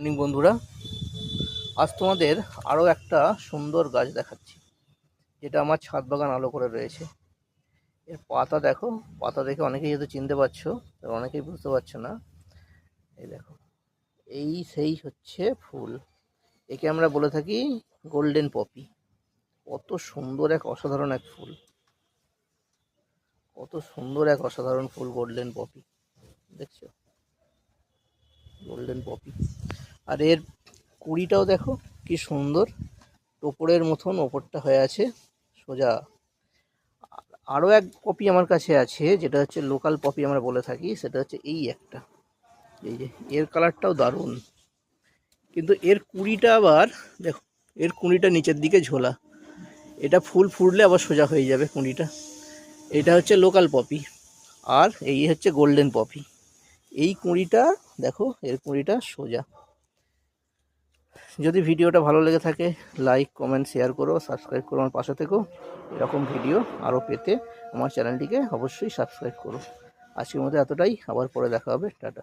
Morning বন্ধুরা। আজ তোমাদের আরও একটা সুন্দর গাছ দেখাচ্ছি, যেটা আমার ছাদ বাগান আলো করে রয়েছে। এর পাতা দেখো, পাতা দেখে অনেকেই হয়তো চিনতে পারছ অনেকেই বুঝতে পারছ না। এই দেখো, এই সেই হচ্ছে ফুল। একে আমরা বলে থাকি গোল্ডেন পপি কত সুন্দর এক অসাধারণ এক ফুল। কত সুন্দর এক অসাধারণ ফুল গোল্ডেন পপি দেখছ? গোল্ডেন পপি আর এর কুড়িটাও দেখো, কি সুন্দর। টোপরের মতন ওপরটা হয়ে আছে, সোজা। আরও এক পপি আমার কাছে আছে, যেটা হচ্ছে লোকাল পপি আমরা বলে থাকি, সেটা হচ্ছে এই একটা। এই যে, এর কালারটাও দারুণ। কিন্তু এর কুড়িটা আবার, দেখো, এর কুড়িটা নিচের দিকে ঝোলা। এটা ফুল ফুটলে আবার সোজা হয়ে যাবে কুড়িটা। এটা হচ্ছে লোকাল পপি আর এই হচ্ছে গোল্ডেন পপি এই কুঁড়িটা, দেখো, এর কুঁড়িটা সোজা। যদি ভিডিওটা ভালো লেগে থাকে লাইক কমেন্ট শেয়ার করো সাবস্ক্রাইব করো আমার পাশে থেকেও এরকম ভিডিও আরও পেতে আমার চ্যানেলটিকে অবশ্যই সাবস্ক্রাইব করো। আজকের মধ্যে এতটাই, আবার পরে দেখা হবে। টাটা।